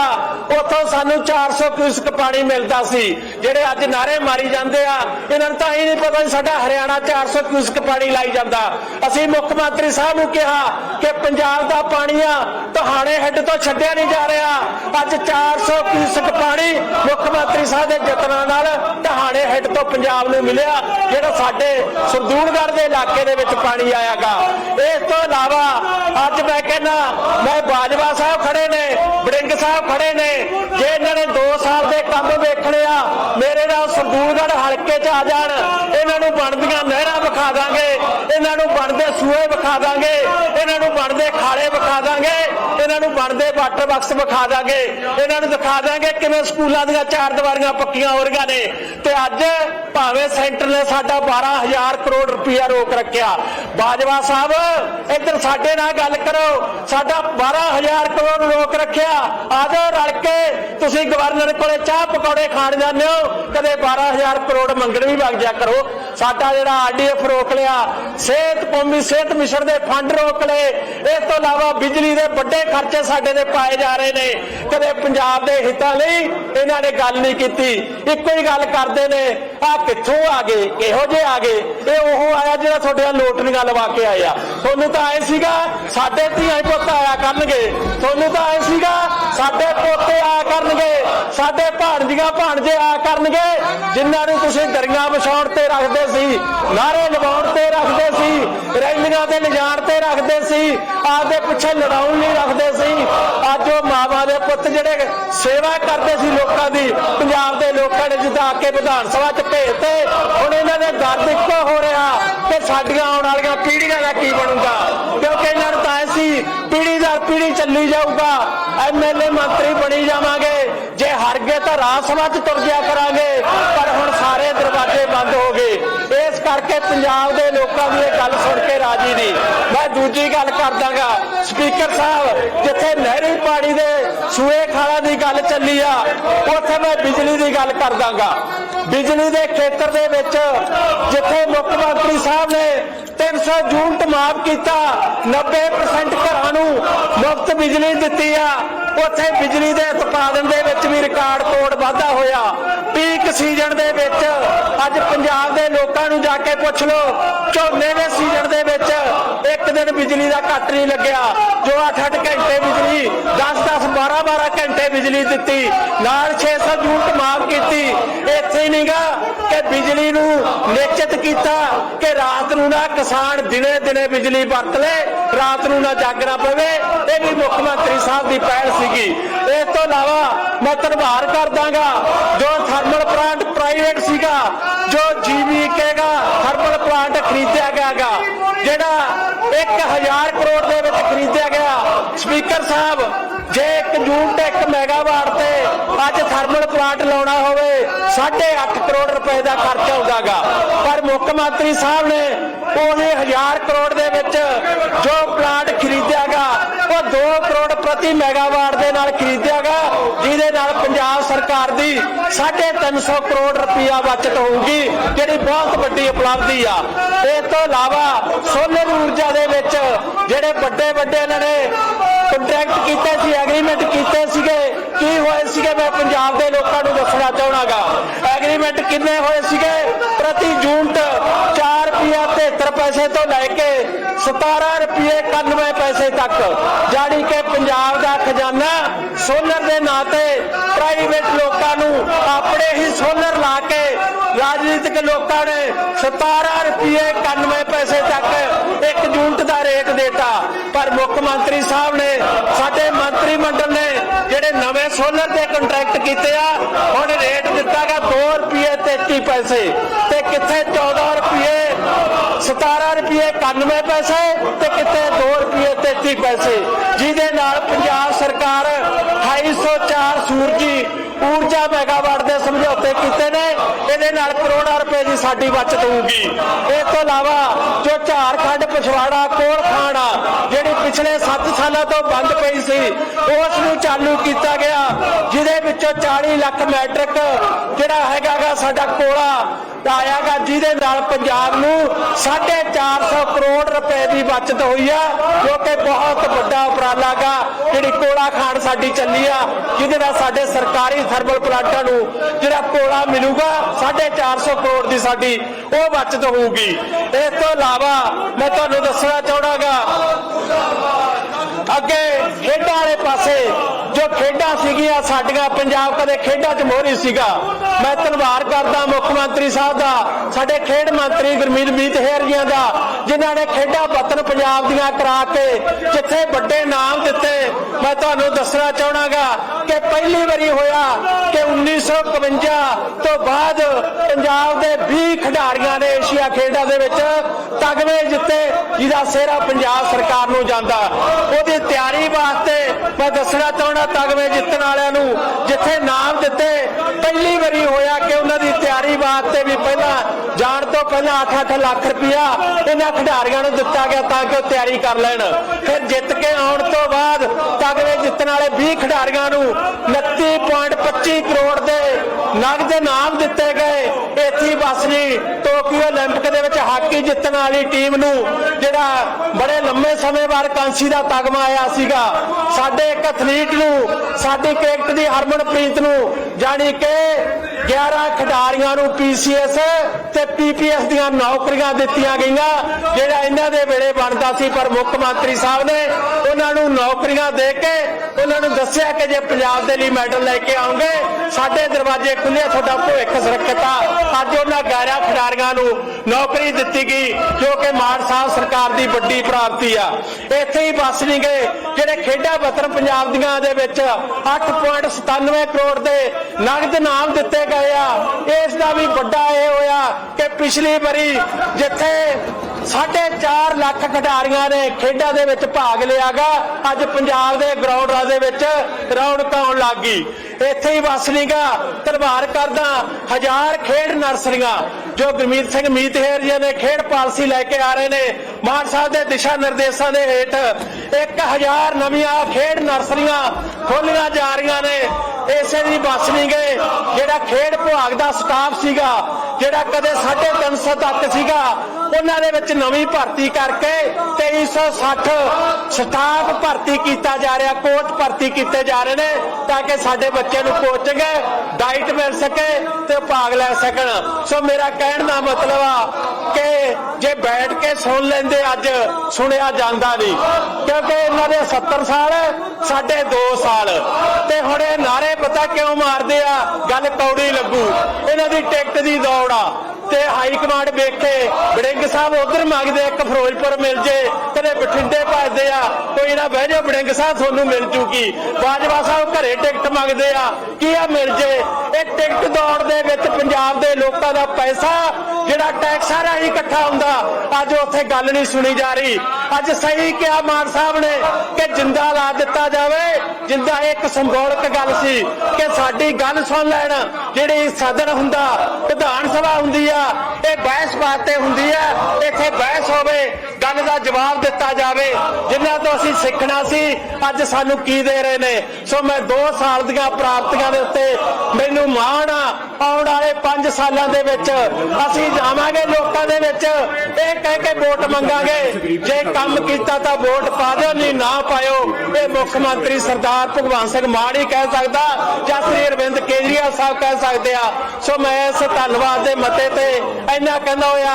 ਉੱਥੋਂ ਸਾਨੂੰ 400 ਕਿਊਸਕ ਪਾਣੀ ਮਿਲਦਾ ਸੀ। ਜਿਹੜੇ ਅੱਜ ਨਾਰੇ ਮਾਰੀ ਜਾਂਦੇ ਆ, ਇਹਨਾਂ ਨੂੰ ਤਾਂ ਹੀ ਨਹੀਂ ਪਤਾ ਸਾਡਾ ਹਰਿਆਣਾ 400 ਕਿਊਸਕ ਪਾਣੀ ਲਾਈ ਜਾਂਦਾ। ਅਸੀਂ ਮੁੱਖ ਮੰਤਰੀ ਸਾਹਿਬ ਨੂੰ ਕਿਹਾ ਕਿ ਪੰਜਾਬ ਦਾ ਪਾਣੀ ਆ ਟਹਾਣੇ ਹੈੱਡ ਤੋਂ ਛੱਡਿਆ ਨਹੀਂ ਜਾ ਰਿਹਾ। ਅੱਜ 400 ਕਿਊਸਕ ਪਾਣੀ ਮੁੱਖ ਮੰਤਰੀ ਸਾਹਿਬ ਦੇ ਯਤਨਾਂ ਨਾਲ ਟਹਾਣੇ ਹੈੱਡ ਤੋਂ ਪੰਜਾਬ ਨੂੰ ਮਿਲਿਆ, ਜਿਹੜਾ ਸਾਡੇ ਸਰਦੂਲਗੜ੍ਹ ਦੇ ਇਲਾਕੇ ਦੇ ਵਿੱਚ ਪਾਣੀ ਆਇਆਗਾ। ਇਸ ਤੋਂ ਇਲਾਵਾ ਅੱਜ ਮੈਂ ਕਹਿੰਦਾ, ਮੈਂ ਬਾਜਵਾ ਸਾਹਿਬ ਖੜੇ ਨੇ, ਬੜਿੰਗ ਸਾਹਿਬ ਖੜੇ ਨੇ। ਜੇ ਇਹਨਾਂ ਨੇ 2 ਸਾਲ ਦੇ ਕੰਮ ਵੇਖਣੇ ਆ, ਮੇਰੇ ਨਾਲ ਸਰਦੂਲਗੜ੍ਹ ਹਲਕੇ 'ਚ ਆ ਜਾਣ। ਇਹਨਾਂ ਨੂੰ ਬਣਦੀਆਂ ਨਹਿਰਾਂ ਵਿਖਾ ਦਾਂਗੇ। ਇਹਨਾਂ ਨੂੰ ਬਣਦੇ ਸੂਏ ਵਿਖਾ ਦਾਂਗੇ। ਇਹਨਾਂ ਨੂੰ ਬਣਦੇ ਖਾਲੇ ਵਿਖਾ ਦਾਂਗੇ। ਇਹਨਾਂ ਨੂੰ ਬਣਦੇ ਵਾਟਰ ਬਾਕਸ ਵਿਖਾ ਦਾਂਗੇ। ਇਹਨਾਂ ਨੂੰ ਦਿਖਾ ਦਾਂਗੇ ਕਿਵੇਂ ਸਕੂਲਾਂ ਦੀਆਂ ਚਾਰ ਦੀਵਾਰੀਆਂ ਪੱਕੀਆਂ ਹੋ ਰਹੀਆਂ ਨੇ। ਤੇ ਅੱਜ ਭਾਵੇਂ ਸੈਂਟਰ ਨੇ ਸਾਡਾ 12000 ਕਰੋੜ ਰੁਪਇਆ ਰੋਕ ਰੱਖਿਆ। ਬਾਜਵਾ ਸਾਹਿਬ, ਇੱਧਰ ਸਾਡੇ ਨਾਲ ਗੱਲ ਕਰੋ। ਸਾਡਾ 12000 ਕਰੋੜ ਰੋਕ ਰੱਖਿਆ। ਆਜੋ ਰਲ ਕੇ। ਤੁਸੀਂ ਗਵਰਨਰ ਕੋਲੇ ਚਾਹ ਪਕੌੜੇ ਖਾਣ ਜਾਂਦੇ ਹੋ। ਕਦੇ 12000 ਕਰੋੜ ਮੰਗਣ ਵੀ ਵਗ ਜਾ ਕਰੋ। ਸਾਡਾ ਜਿਹੜਾ ਆਰਡੀਐਫ ਰੋਕ ਲਿਆ, ਸਿਹਤ ਕੌਮੀ ਸਿਹਤ ਮਿਸ਼ਨ ਦੇ ਫੰਡ ਰੋਕ ਲਏ, ਇਸ ਤੋਂ ਇਲਾਵਾ ਬਿਜਲੀ ਦੇ ਵੱਡੇ ਖਰਚੇ ਸਾਡੇ ਤੇ ਪਾਏ ਜਾ ਰਹੇ ਨੇ। ਕਦੇ ਪੰਜਾਬ ਦੇ ਹਿੱਤਾਂ ਲਈ ਇਹਨਾਂ ਨੇ ਗੱਲ ਨਹੀਂ ਕੀਤੀ। ਇੱਕੋ ਹੀ ਗੱਲ ਕਰਦੇ ਨੇ ਆ ਕਿੱਥੋਂ ਆ ਗਏ, ਕਿਹੋ ਜਿਹੇ ਆ ਗਏ? ਇਹ ਉਹ ਆਇਆ ਜਿਹੜਾ ਤੁਹਾਡੇ ਲੋਟਰੀਆਂ ਲਵਾ ਕੇ ਆਇਆ। ਤੁਹਾਨੂੰ ਤਾਂ ਐ ਸੀਗਾ, ਸਾਡੇ ਧੀਆਂ ਪੁੱਤ ਆਇਆ ਕਰਨਗੇ। ਤੁਹਾਨੂੰ ਤਾਂ ਐ ਸੀਗਾ, ਸਾਡੇ ਪੋਤੇ ਆਇਆ ਕਰਨਗੇ। ਸਾਡੇ ਭਾਣਜੀਆਂ, ਭਾਣਜੇ ਆਇਆ ਕਰਨਗੇ। ਜਿਨ੍ਹਾਂ ਨੂੰ ਤੁਸੀਂ ਦਰੀਆਂ ਵਿਛਾਉਣ ਤੇ ਰੱਖਦੇ ਸੀ। ਨਾਰੇ ਲਵਾਉਣ ਤੇ ਰੱਖਦੇ ਸੀ। ਰੈਲੀਆਂ ਤੇ ਲਿਜਾਣ ਤੇ ਰੱਖਦੇ ਸੀ। ਆਪਦੇ ਪਿੱਛੇ ਲੜਾਉਣ ਲਈ ਰੱਖਦੇ ਸੀ। ਅੱਜ ਉਹ ਮਾਵਾਂ ਦੇ ਪੁੱਤ ਜਿਹੜੇ ਸੇਵਾ ਕਰਦੇ ਸੀ ਲੋਕਾਂ ਦੀ, ਪੰਜਾਬ ਦੇ ਲੋਕਾਂ ਨੇ ਜਿੱਦਾਂ ਆ ਕੇ ਵਿਧਾਨ ਸਭਾ 'ਚ ਭੇਜਤੇ, ਹੁਣ ਇਹਨਾਂ ਦੇ ਦਰਦ ਇੱਕੋ ਹੋ ਰਿਹਾ ਕਿ ਸਾਡੀਆਂ ਆਉਣ ਵਾਲੀਆਂ ਪੀੜ੍ਹੀਆਂ ਦਾ ਕੀ ਬਣੂਗਾ? ਕਿਉਂਕਿ ਇਹਨਾਂ ਨੂੰ ਤਾਂ ਸੀ, ਪੀੜ੍ਹੀ ਦਰ ਪੀੜ੍ਹੀ ਚੱਲੀ ਜਾਊਗਾ ਐਮਐਲਏ ਮੰਤਰੀ ਬਣੀ ਜਾਵਾਂਗੇ। ਜੇ ਹਾਰ ਗਏ ਤਾਂ ਰਾਜ ਸਭਾ 'ਚ ਤੁਰ ਗਿਆ ਕਰਾਂਗੇ, ਪਰ ਹੁਣ ਸਾਰੇ ਦਰਵਾਜ਼ੇ ਬੰਦ ਹੋ ਗਏ। ਇਸ ਕਰਕੇ ਪੰਜਾਬ ਦੇ ਲੋਕਾਂ ਦੀ ਇਹ ਗੱਲ ਸੁਣ ਕੇ ਰਾਜੀ ਨਹੀਂ। ਮੈਂ ਦੂਜੀ ਗੱਲ ਕਰ ਦਾਂਗਾ ਸਪੀਕਰ ਸਾਹਿਬ, ਜਿੱਥੇ ਨਹਿਰੀ ਪਾਣੀ ਦੇ ਸੂਏ ਖਾਲਾ ਦੀ ਗੱਲ ਚੱਲੀ ਆ, ਉੱਥੇ ਮੈਂ ਬਿਜਲੀ ਦੀ ਗੱਲ ਕਰ ਦਾਂਗਾ ਬਿਜਲੀ ਦੇ ਖੇਤਰ ਦੇ ਵਿੱਚ ਜਿੱਥੇ ਮੁੱਖ ਮੰਤਰੀ ਸਾਹਿਬ ਨੇ 300 ਯੂਨਿਟ ਮਾਫ ਕੀਤਾ 90% ਘਰਾਂ ਨੂੰ ਮੁਫਤ ਬਿਜਲੀ ਦਿੱਤੀ ਆ ਉੱਥੇ ਬਿਜਲੀ ਦੇ ਉਤਪਾਦਨ ਦੇ ਵਿੱਚ ਵੀ ਰਿਕਾਰਡ ਤੋੜ ਵਾਧਾ ਹੋਇਆ। ਪੀਕ ਸੀਜ਼ਨ ਦੇ ਵਿੱਚ ਅੱਜ ਪੰਜਾਬ ਦੇ ਲੋਕਾਂ ਨੂੰ ਜਾ ਕੇ ਪੁੱਛ ਲਓ, ਝੋਨੇ ਦੇ ਸੀਜ਼ਨ ਦੇ ਵਿੱਚ ਇੱਕ ਦਿਨ ਬਿਜਲੀ ਦਾ ਕੱਟ ਨਹੀਂ ਲੱਗਿਆ। ਜੋ 8-8 ਘੰਟੇ ਬਿਜਲੀ 10-10 12-12 ਘੰਟੇ ਬਿਜਲੀ ਦਿੱਤੀ, ਨਾਲ 600 ਯੂਨਿਟ ਮਾਫ ਕੀਤੀ। ਇੱਥੇ ਹੀ ਨਹੀਂਗਾ ਕਿ ਬਿਜਲੀ ਨੂੰ ਨਿਸ਼ਚਿਤ ਕੀਤਾ ਕਿ ਰਾਤ ਨੂੰ ਨਾ ਕਿਸਾਨ ਦਿਨੇ ਦਿਨੇ ਬਿਜਲੀ ਵਰਤ ਲੈ, ਰਾਤ ਨੂੰ ਨਾ ਜਾਗਣਾ ਪਵੇ। ਇਹ ਵੀ ਮੁੱਖ ਮੰਤਰੀ ਸਾਹਿਬ ਦੀ ਪਹਿਲ ਸੀ। ਸੀਗੀ। ਇਸ ਤੋਂ ਇਲਾਵਾ ਮੈਂ ਧੰਨਵਾਦ ਕਰ ਜੋ ਥਰਮਲ ਪਲਾਂਟ ਪ੍ਰਾਈਵੇਟ ਸੀਗਾ, ਜੋ ਜੀਵੀਕੇ ਦਾ ਥਰਮਲ ਪਲਾਂਟ ਖਰੀਦਿਆ ਗਿਆਗਾ, ਜਿਹੜਾ 1000 ਕਰੋੜ ਦੇ ਵਿੱਚ ਖਰੀਦਿਆ ਗਿਆ। ਸਪੀਕਰ ਸਾਹਿਬ, ਜੇ 1 ਜੂਨ ਤੇ 1 ਮੈਗਾਵਾਟ ਤੇ ਅੱਜ ਥਰਮਲ ਪਲਾਂਟ ਲਾਉਣਾ ਹੋਵੇ 8.5 ਕਰੋੜ ਰੁਪਏ ਦਾ ਖਰਚਾ ਆਉਂਦਾਗਾ। ਪਰ ਮੁੱਖ ਮੰਤਰੀ ਸਾਹਿਬ ਨੇ ਉਹਨੇ 1000 ਕਰੋੜ ਦੇ ਵਿੱਚ ਜੋ ਪਲਾਂਟ ਖਰੀਦਿਆਗਾ, ਉਹ 2 ਕਰੋੜ ਪ੍ਰਤੀ ਮੈਗਾਵਾਟ ਦੇ ਨਾਲ ਖਰੀਦਿਆਗਾ, ਜਿਹਦੇ ਨਾਲ ਪੰਜਾਬ ਸਰਕਾਰ ਦੀ 350 ਕਰੋੜ ਰੁਪਇਆ ਬਚਤ ਹੋਊਗੀ, ਜਿਹੜੀ ਬਹੁਤ ਵੱਡੀ ਉਪਲਬਧੀ ਆ। ਇਸ ਤੋਂ ਇਲਾਵਾ ਸੋਲਰ ਊਰਜਾ ਦੇ ਵਿੱਚ ਜਿਹੜੇ ਵੱਡੇ ਵੱਡੇ ਇਹਨਾਂ ਨੇ ਕੰਟਰੈਕਟ ਕੀਤੇ ਸੀ ਐਗਰੀਮੈਂਟ ਕੀਤੇ ਸੀਗੇ, ਕੀ ਹੋਏ ਸੀਗੇ ਮੈਂ ਪੰਜਾਬ ਦੇ ਲੋਕਾਂ ਨੂੰ ਦੱਸਣਾ ਚਾਹਣਾਗਾ ਐਗਰੀਮੈਂਟ ਕਿੰਨੇ ਹੋਏ ਸੀਗੇ? ਪ੍ਰਤੀ ਯੂਨਿਟ 4 ਰੁਪਿਆ 73 ਪੈਸੇ ਤੋਂ ਲੈ ਕੇ 17 ਰੁਪਏ 91 ਪੈਸੇ ਤੱਕ, ਜਾਣੀ ਕਿ ਪੰਜਾਬ ਦਾ ਖਜ਼ਾਨਾ ਸੋਲਰ ਦੇ ਨਾਂ ਤੇ ਪ੍ਰਾਈਵੇਟ ਲੋਕਾਂ ਨੂੰ ਆਪਣੇ ਹੀ ਸੋਲਰ ਲਾ ਕੇ ਰਾਜਨੀਤਿਕ ਲੋਕਾਂ ਨੇ 17 ਰੁਪਏ 91 ਪੈਸੇ ਤੱਕ ਇੱਕ ਯੂਨਿਟ ਦਾ ਰੇਟ ਦਿੱਤਾ। ਪਰ ਮੁੱਖ ਮੰਤਰੀ ਸਾਹਿਬ ਨੇ, ਸਾਡੇ ਮੰਤਰੀ ਮੰਡਲ ਨੇ ਜਿਹੜੇ ਨਵੇਂ ਸੋਲਰ ਦੇ ਕੰਟਰੈਕਟ ਕੀਤੇ ਆ ਹੁਣ ਰੇਟ ਦਿੱਤਾ ਗਿਆ 2 ਰੁਪਏ 33 ਪੈਸੇ। ਤੇ ਕਿੱਥੇ 17 ਰੁਪਏ 91 ਪੈਸੇ ਤੇ ਕਿਤੇ 2 ਰੁਪਏ 33 ਪੈਸੇ। ਜਿਹਦੇ ਨਾਲ ਪੰਜਾਬ ਸਰਕਾਰ 2204 ਸੂਰਜੀ ਊਰਜਾ ਮੈਗਾਵਾਟ ਦੇ ਸਮਝੌਤੇ ਕੀਤੇ ਨੇ। ਇਹਦੇ ਨਾਲ ਕਰੋੜਾਂ ਰੁਪਏ ਦੀ ਸਾਡੀ ਬਚਤ ਹੋਊਗੀ। ਇਸ ਤੋਂ ਇਲਾਵਾ ਜੋ ਝਾਰਖੰਡ, ਪਿਛਵਾੜਾ ਕੋਲ ਖਾਣਾ ਜਿਹੜੀ ਪਿਛਲੇ 7 ਸਾਲਾਂ ਤੋਂ ਬੰਦ ਪਈ ਸੀ, ਉਸ ਨੂੰ ਚਾਲੂ ਕੀਤਾ ਗਿਆ, ਜਿਹਦੇ ਵਿੱਚੋਂ 40 ਲੱਖ ਮੈਟ੍ਰਿਕ ਜਿਹੜਾ ਹੈਗਾਗਾ ਸਾਡਾ ਕੋਲਾ ਆਇਆਗਾ ਜਿਹਦੇ ਨਾਲ ਪੰਜਾਬ ਨੂੰ 450 ਕਰੋੜ ਰੁਪਏ ਦੀ ਬਚਤ ਹੋਈ ਆ, ਜੋ ਕਿ ਬਹੁਤ ਵੱਡਾ ਉਪਰਾਲਾ ਗਾ ਜਿਹੜੀ ਕੋਲਾ ਖਾਣ ਸਾਡੀ ਚੱਲੀ ਆ, ਜਿਹਦੇ ਨਾਲ ਸਾਡੇ ਸਰਕਾਰੀ ਥਰਮਲ ਪਲਾਂਟਾਂ ਨੂੰ ਜਿਹੜਾ ਕੋਲਾ ਮਿਲੂਗਾ 450 ਕਰੋੜ ਦੀ ਸਾਡੀ ਉਹ ਬਚਤ ਹੋਊਗੀ। ਇਸ ਤੋਂ ਇਲਾਵਾ ਮੈਂ ਤੁਹਾਨੂੰ ਦੱਸਣਾ ਚਾਹਣਾਗਾ ਅੱਗੇ ਖੇਡਾਂ ਵਾਲੇ ਪਾਸੇ ਜੋ ਖੇਡਾਂ ਸੀਗੀਆਂ, ਸਾਡੀਆਂ ਪੰਜਾਬ ਕਦੇ ਖੇਡਾਂ 'ਚ ਮੋਹਰੀ ਸੀਗਾ। ਮੈਂ ਧੰਨਵਾਦ ਕਰਦਾ ਮੁੱਖ ਮੰਤਰੀ ਸਾਹਿਬ ਦਾ, ਸਾਡੇ ਖੇਡ ਮੰਤਰੀ ਗੁਰਮੀਤ ਮੀਤ ਹੇਰੀਆਂ ਦਾ, ਜਿਨ੍ਹਾਂ ਨੇ ਖੇਡਾਂ ਵਤਨ ਪੰਜਾਬ ਦੀਆਂ ਕਰਾ ਕੇ ਜਿੱਥੇ ਵੱਡੇ ਨਾਮ ਦਿੱਤੇ। ਮੈਂ ਤੁਹਾਨੂੰ ਦੱਸਣਾ ਚਾਹਣਾਗਾ ਕਿ ਪਹਿਲੀ ਵਾਰੀ ਹੋਇਆ ਕਿ 1951 ਤੋਂ ਬਾਅਦ ਪੰਜਾਬ ਦੇ 20 ਖਿਡਾਰੀਆਂ ਨੇ ਏਸ਼ੀਆ ਖੇਡਾਂ ਦੇ ਵਿੱਚ ਤਗਮੇ ਜਿੱਤੇ, ਜਿਹਦਾ ਸਿਹਰਾ ਪੰਜਾਬ ਸਰਕਾਰ ਨੂੰ ਜਾਂਦਾ। ਉਹਦੀ ਤਿਆਰੀ ਵਾਸਤੇ ਮੈਂ ਦੱਸਣਾ ਚਾਹੁੰਦਾ ਤਗਮੇ ਜਿੱਤਣ ਵਾਲਿਆਂ ਨੂੰ ਜਿੱਥੇ ਨਾਮ ਦਿੱਤੇ ਪਹਿਲੀ ਵਾਰੀ ਹੋਇਆ ਕਿ ਉਹਨਾਂ ਦੀ ਤਿਆਰੀ ਵਾਸਤੇ ਵੀ ਪਹਿਲਾਂ ਜਾਣ ਤੋਂ ਪਹਿਲਾਂ 8-8 ਲੱਖ ਰੁਪਇਆ ਇਹਨਾਂ ਖਿਡਾਰੀਆਂ ਨੂੰ ਦਿੱਤਾ ਗਿਆ ਤਾਂ ਕਿ ਉਹ ਤਿਆਰੀ ਕਰ ਲੈਣ ਫਿਰ ਜਿੱਤ ਕੇ ਆਉਣ ਤੋਂ ਬਾਅਦ ਤਗਮੇ ਜਿੱਤਣ ਵਾਲੇ 20 ਖਿਡਾਰੀਆਂ ਨੂੰ 29.25 ਕਰੋੜ ਦੇ ਨਗਦ ਨਾਮ ਦਿੱਤੇ ਗਏ ਇੱਥੇ ਬਸਨੀ ਟੋਕੀਓ 올림픽 ਦੇ ਵਿੱਚ ਹਾਕੀ ਜਿੱਤਣ ਵਾਲੀ ਟੀਮ ਨੂੰ ਜਿਹੜਾ ਬੜੇ ਲੰਮੇ ਸਮੇਂ ਬਾਅਦ ਕਾਂਸੀ ਦਾ ਤਗਮਾ ਆਇਆ ਸੀਗਾ ਸਾਡੇ ਇੱਕ ਐਥਲੀਟ ਨੂੰ ਸਾਡੀ ਕ੍ਰਿਕਟ ਦੀ ਹਰਮਨਪ੍ਰੀਤ ਨੂੰ ਜਾਣੀ ਕਿ 11 ਖਿਡਾਰੀਆਂ ਨੂੰ ਪੀਸੀਐਸ ਤੇ ਪੀਪੀਐਸ ਦੀਆਂ ਨੌਕਰੀਆਂ ਦਿੱਤੀਆਂ ਗਈਆਂ, ਜਿਹੜਾ ਇਹਨਾਂ ਦੇ ਵੇਲੇ ਬਣਦਾ ਸੀ, ਪਰ ਮੁੱਖ ਮੰਤਰੀ ਸਾਹਿਬ ਨੇ ਉਹਨਾਂ ਨੂੰ ਨੌਕਰੀਆਂ ਦੇ ਕੇ ਉਹਨਾਂ ਨੂੰ ਦੱਸਿਆ ਕਿ ਜੇ ਪੰਜਾਬ ਦੇ ਲਈ ਮੈਡਲ ਲੈ ਕੇ ਆਉਂਗੇ, ਸਾਡੇ ਦਰਵਾਜ਼ੇ ਖੁੱਲੇ ਤੁਹਾਡਾ ਭਵਿੱਖ ਸੁਰੱਖਿਅਤ ਆ। ਅੱਜ ਉਹਨਾਂ 11 ਖਿਡਾਰੀਆਂ ਨੂੰ ਨੌਕਰੀ ਦਿੱਤੀ ਗਈ, ਜੋ ਕਿ ਮਾਨ ਸਾਹਿਬ ਸਰਕਾਰ ਦੀ ਵੱਡੀ ਪ੍ਰਾਪਤੀ ਆ। ਇੱਥੇ ਹੀ ਬਸ ਨਹੀਂ ਗਏ, ਜਿਹੜੇ ਖੇਡਾਂ ਵਤਨ ਪੰਜਾਬ ਦੀਆਂ ਦੇ ਵਿੱਚ 8.97 ਕਰੋੜ ਦੇ ਨਗਦ ਨਾਮ ਦਿੱਤੇ ਗਏ ਆ ਇਸ ਦਾ ਵੀ ਵੱਡਾ ਇਹ ਹੋਇਆ ਕਿ ਪਿਛਲੀ ਵਾਰੀ ਜਿੱਥੇ 4.5 ਲੱਖ ਖਿਡਾਰੀਆਂ ਨੇ ਖੇਡਾਂ ਦੇ ਵਿੱਚ ਭਾਗ ਲਿਆਗਾ ਅੱਜ ਪੰਜਾਬ ਦੇ ਗਰਾਊਂਡਾਂ ਦੇ ਵਿੱਚ ਰੌਣਕ ਆਉਣ ਲੱਗ ਗਈ। ਇੱਥੇ ਹੀ ਬਸ ਨਹੀਂਗਾ ਧੰਨਵਾਦ ਕਰਦਾ, ਹਜ਼ਾਰ ਖੇਡ ਨਰਸਰੀਆਂ, ਜੋ ਗੁਰਮੀਤ ਸਿੰਘ ਮੀਤਹੇਰ ਜੀ ਨੇ ਖੇਡ ਪਾਲਿਸੀ ਲੈ ਕੇ ਆ ਰਹੇ ਨੇ, ਮਾਨ ਸਾਹਿਬ ਦੇ ਦਿਸ਼ਾ ਨਿਰਦੇਸ਼ਾਂ ਦੇ ਹੇਠ 1000 ਨਵੀਆਂ ਖੇਡ ਨਰਸਰੀਆਂ ਖੋਲੀਆਂ ਜਾ ਰਹੀਆਂ ਨੇ, ਇਸੇ ਦੀ ਬਸ ਨਹੀਂ ਗਏ, ਜਿਹੜਾ ਖੇਡ ਵਿਭਾਗ ਦਾ ਸਟਾਫ ਸੀਗਾ, ਜਿਹੜਾ ਕਦੇ 350 ਤੱਕ ਸੀਗਾ, ਉਹਨਾਂ ਦੇ ਵਿੱਚ ਨਵੀਂ ਭਰਤੀ ਕਰਕੇ 2360 ਸਟਾਫ ਭਰਤੀ ਕੀਤਾ ਜਾ ਰਿਹਾ ਕੋਚ ਭਰਤੀ ਕੀਤੇ ਜਾ ਰਹੇ ਨੇ, ਤਾਂ ਕਿ ਸਾਡੇ ਬੱਚੇ ਨੂੰ ਕੋਚਿੰਗ ਡਾਈਟ ਮਿਲ ਸਕੇ ਤੇ ਭਾਗ ਲੈ ਸਕਣ। ਸੋ ਮੇਰਾ ਕਹਿਣ ਦਾ ਮਤਲਬ ਆ ਕਿ ਜੇ ਬੈਠ ਕੇ ਸੁਣ ਲੈਂਦੇ ਅੱਜ, ਸੁਣਿਆ ਜਾਂਦਾ ਨਹੀਂ। ਕਿਉਂਕਿ ਇਹਨਾਂ ਦੇ 70 ਸਾਲ, ਸਾਡੇ 2 ਸਾਲ। ਤੇ ਹੁਣ ਇਹ ਨਾਰੇ ਪਤਾ ਕਿਉਂ ਮਾਰਦੇ ਆ? ਗੱਲ ਕੌੜੀ ਲੱਗੂ। ਇਹਨਾਂ ਦੀ ਟਿਕਟ ਦੀ ਦੌੜ ਆ। ਤੇ ਹਾਈ ਕਮਾਂਡ ਵੇਖੇ, ਬੜਿੰਗ ਸਾਹਿਬ ਉਧਰ ਮੰਗਦੇ ਇੱਕ ਫਿਰੋਜ਼ਪੁਰ ਮਿਲ ਜੇ। ਕਦੇ ਬਠਿੰਡੇ ਭੱਜਦੇ ਆ, ਕੋਈ ਨਾ ਬਹਿ ਜਾਓ, ਬੜਿੰਗ ਸਾਹਿਬ ਤੁਹਾਨੂੰ ਮਿਲ ਚੁੱਕੀ ਬਾਜਵਾ ਸਾਹਿਬ ਘਰੇ ਟਿਕਟ ਮੰਗਦੇ ਆ, ਕੀ ਆ ਮਿਲ ਜੇ? ਇਹ ਟਿਕਟ ਦੌੜ ਦੇ ਵਿੱਚ ਪੰਜਾਬ ਦੇ ਲੋਕਾਂ ਦਾ ਪੈਸਾ, ਜਿਹੜਾ ਟੈਕਸਾਂ ਰਾਹੀਂ ਇਕੱਠਾ ਹੁੰਦਾ, ਅੱਜ ਉੱਥੇ ਗੱਲ ਨਹੀਂ ਸੁਣੀ ਜਾ ਰਹੀ। ਅੱਜ ਸਹੀ ਕਿਹਾ ਮਾਨ ਸਾਹਿਬ ਨੇ ਕਿ ਜਿੰਦਾ ਲਾ ਦਿੱਤਾ ਜਾਵੇ। ਜਿੰਦਾ ਇੱਕ ਸੰਗੋਲਕ ਗੱਲ ਸੀ ਕਿ ਸਾਡੀ ਗੱਲ ਸੁਣ ਲੈਣ। ਜਿਹੜੀ ਸਦਨ ਹੁੰਦਾ ਵਿਧਾਨ ਸਭਾ ਹੁੰਦੀ ਆ, ਇਹ ਬਹਿਸ ਵਾਸਤੇ ਹੁੰਦੀ ਆ। ਇੱਥੇ ਬਹਿਸ ਹੋਵੇ, ਗੱਲ ਦਾ ਜਵਾਬ ਦਿੱਤਾ ਜਾਵੇ। ਜਿਨ੍ਹਾਂ ਤੋਂ ਅਸੀਂ ਸਿੱਖਣਾ ਸੀ, ਅੱਜ ਸਾਨੂੰ ਕੀ ਦੇ ਰਹੇ ਨੇ? ਸੋ ਮੈਂ 2 ਸਾਲ ਦੀਆਂ ਪ੍ਰਾਪਤੀਆਂ ਦੇ ਉੱਤੇ ਮੈਨੂੰ ਮਾਣ ਆ, ਆਉਣ ਵਾਲੇ 5 ਸਾਲਾਂ ਦੇ ਵਿੱਚ ਅਸੀਂ ਜਾਵਾਂਗੇ ਲੋਕਾਂ ਦੇ ਵਿੱਚ। ਇਹ ਕਹਿ ਕੇ ਵੋਟ ਮੰਗਾਂਗੇ। ਜੇ ਕੰਮ ਕੀਤਾ ਤਾਂ ਵੋਟ ਪਾ ਦਿਓ, ਨਹੀਂ ਨਾ ਪਾਇਓ। ਇਹ ਮੁੱਖ ਮੰਤਰੀ ਸਰਦਾਰ ਭਗਵੰਤ ਸਿੰਘ ਮਾਨ ਹੀ ਕਹਿ ਸਕਦਾ, ਜਾਂ ਸ੍ਰੀ ਅਰਵਿੰਦ ਕੇਜਰੀਵਾਲ ਸਾਹਿਬ ਕਹਿ ਸਕਦੇ ਆ। ਸੋ ਮੈਂ ਇਸ ਧੰਨਵਾਦ ਦੇ ਮਤੇ ਤੇ ਇੰਨਾ ਕਹਿੰਦਾ ਹੋਇਆ,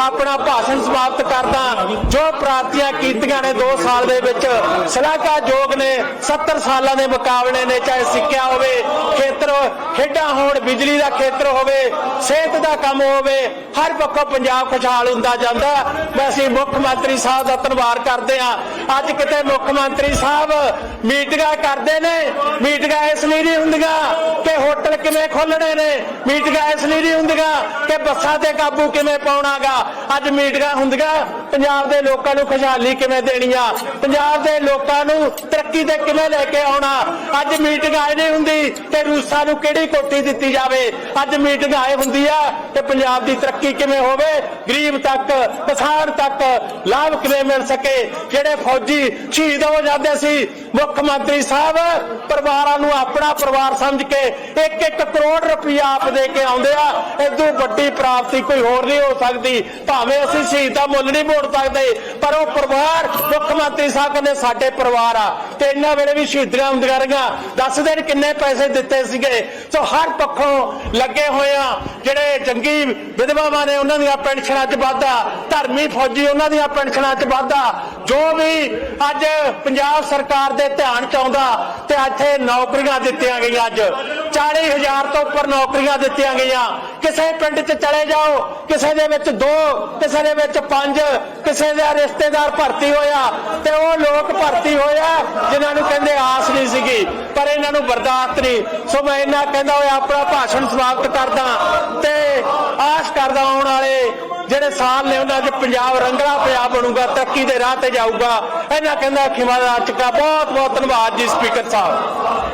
ਆਪਣਾ ਭਾਸ਼ਣ ਸਮਾਪਤ ਕਰਦਾ। ਜੋ ਪ੍ਰਾਪਤੀਆਂ ਕੀਤੀਆਂ ਨੇ 2 ਸਾਲ ਦੇ ਵਿੱਚ ਸ਼ਲਾਘਾਯੋਗ ਨੇ 70 ਸਾਲਾਂ ਦੇ ਮੁਕਾਬਲੇ ਨੇ, ਚਾਹੇ ਸਿੱਖਿਆ ਹੋਵੇ, ਖੇਤਰ ਖੇਡਾਂ ਹੋਣ, ਬਿਜਲੀ ਦਾ ਖੇਤਰ ਹੋਵੇ, ਸਿਹਤ ਦਾ ਕੰਮ ਹੋਵੇ, ਹਰ ਪੱਖੋਂ ਪੰਜਾਬ ਖੁਸ਼ਹਾਲ ਹੁੰਦਾ ਜਾਂਦਾ। ਵੈਸੇ ਮੁੱਖ ਮੰਤਰੀ ਸਾਹਿਬ ਦਾ ਧੰਨਵਾਦ ਕਰਦੇ ਆ ਅੱਜ ਕਿਤੇ ਮੁੱਖ ਮੰਤਰੀ ਸਾਹਿਬ ਮੀਟਿੰਗਾਂ ਕਰਦੇ ਨੇ। ਮੀਟਿੰਗਾਂ ਇਸ ਲਈ ਨਹੀਂ ਹੁੰਦੀਆਂ ਕਿ ਹੋਟਲ ਕਿਵੇਂ ਖੋਲਣੇ ਨੇ। ਮੀਟਿੰਗਾਂ ਇਸ ਲਈ ਨਹੀਂ ਹੁੰਦੀਆਂ ਕਿ ਬੱਸਾਂ ਤੇ ਕਾਬੂ ਕਿਵੇਂ ਪਾਉਣਾਗਾ। ਅੱਜ ਮੀਟਿੰਗਾਂ ਹੁੰਦੀਆਂ ਪੰਜਾਬ ਦੇ ਲੋਕਾਂ ਨੂੰ ਖੁਸ਼ਹਾਲੀ ਕਿਵੇਂ ਦੇਣੀ ਆ? ਪੰਜਾਬ ਦੇ ਲੋਕਾਂ ਨੂੰ ਤਰੱਕੀ ਤੇ ਕਿਵੇਂ ਲੈ ਕੇ ਆਉਣਾ? ਅੱਜ ਮੀਟਿੰਗ ਆਏ ਨਹੀਂ ਹੁੰਦੀ ਤੇ ਰੂਸਾਂ ਨੂੰ ਕਿਹੜੀ ਕੋਠੀ ਦਿੱਤੀ ਜਾਵੇ? ਅੱਜ ਮੀਟਿੰਗ ਆਏ ਹੁੰਦੀ ਆ ਤੇ ਪੰਜਾਬ ਦੀ ਤਰੱਕੀ ਕਿਵੇਂ ਹੋਵੇ? ਗਰੀਬ ਤੱਕ, ਕਿਸਾਨ ਤੱਕ ਲਾਭ ਕਿਵੇਂ ਮਿਲ ਸਕੇ? ਜਿਹੜੇ ਫੌਜੀ ਸ਼ਹੀਦ ਹੋ ਜਾਂਦੇ ਸੀ, ਮੁੱਖ ਮੰਤਰੀ ਸਾਹਿਬ, ਪਰਿਵਾਰਾਂ ਨੂੰ ਆਪਣਾ ਪਰਿਵਾਰ ਸਮਝ ਕੇ ਇੱਕ ਇੱਕ ਕਰੋੜ ਰੁਪਇਆ ਆਪ ਦੇ ਕੇ ਆਉਂਦੇ ਆ। ਇਦੋਂ ਵੱਡੀ ਪ੍ਰਾਪਤੀ ਕੋਈ ਹੋਰ ਨਹੀਂ ਹੋ ਸਕਦੀ। ਭਾਵੇਂ ਅਸੀਂ ਸ਼ਹੀਦ ਦਾ ਮੁੱਲ ਨਹੀਂ ਮੋੜ ਸਕਦੇ। ਪਰ ਉਹ ਪਰਿਵਾਰ ਮੁੱਖ ਮੰਤਰੀ ਸਾਹਿਬ ਕਹਿੰਦੇ ਸਾਡੇ ਪਰਿਵਾਰ ਆ। ਤੇ ਇਹਨਾਂ ਵੇਲੇ ਵੀ ਸ਼ਹੀਦੀਆਂ ਹੁੰਦੀਆਂ ਰਹੀਆਂ। ਦੱਸ ਦੇਣ ਕਿੰਨੇ ਪੈਸੇ ਦਿੱਤੇ ਸੀਗੇ। ਸੋ ਹਰ ਪੱਖੋਂ ਲੱਗੇ ਹੋਏ ਆ ਜਿਹੜੇ ਜੰਗੀ ਵਿਧਵਾਵਾਂ ਨੇ ਉਹਨਾਂ ਦੀਆਂ ਪੈਨਸ਼ਨਾਂ 'ਚ ਵਾਧਾ, ਧਰਮੀ ਫੌਜੀ ਉਹਨਾਂ ਦੀਆਂ ਪੈਨਸ਼ਨਾਂ 'ਚ ਵਾਧਾ। ਜੋ ਵੀ ਅੱਜ ਪੰਜਾਬ ਸਰਕਾਰ ਦੇ ਧਿਆਨ 'ਚ ਆਉਂਦਾ ਤੇ ਇੱਥੇ ਨੌਕਰੀਆਂ ਦਿੱਤੀਆਂ ਗਈਆਂ ਅੱਜ। 40000 ਤੋਂ ਉੱਪਰ ਨੌਕਰੀਆਂ ਦਿੱਤੀਆਂ ਗਈਆਂ। ਕਿਸੇ ਪਿੰਡ 'ਚ ਚਲੇ ਜਾਓ, ਕਿਸੇ ਦੇ ਵਿੱਚ ਦੋ, ਕਿਸੇ ਦੇ ਵਿੱਚ ਪੰਜ, ਕਿਸੇ ਦਾ ਰਿਸ਼ਤੇਦਾਰ ਭਰਤੀ ਹੋਇਆ ਤੇ ਉਹ ਲੋਕ ਭਰਤੀ ਹੋਇਆ ਜਿਨ੍ਹਾਂ ਨੂੰ ਕਹਿੰਦੇ ਆਸ ਨਹੀਂ ਸੀਗੀ, ਪਰ ਇਹਨਾਂ ਨੂੰ ਬਰਦਾਸ਼ਤ ਨਹੀਂ। ਸੋ ਮੈਂ ਇਹਨਾਂ ਕਹਿੰਦਾ ਹੋਇਆ, ਆਪਣਾ ਭਾਸ਼ਣ ਸਮਾਪਤ ਕਰਦਾ ਤੇ ਆਸ ਕਰਦਾ ਆਉਣ ਵਾਲੇ ਜਿਹੜੇ ਸਾਲ ਨੇ ਉਹਨਾਂ 'ਚ ਪੰਜਾਬ ਰੰਗਲਾ ਪੰਜਾਬ ਬਣੂਗਾ, ਤਰੱਕੀ ਦੇ ਰਾਹ ਤੇ ਜਾਊਗਾ। ਇਹਨਾਂ ਕਹਿੰਦਾ ਖਿਮਾ ਦਾ ਚੁੱਕਾ ਬਹੁਤ ਬਹੁਤ ਧੰਨਵਾਦ ਜੀ ਸਪੀਕਰ ਸਾਹਿਬ।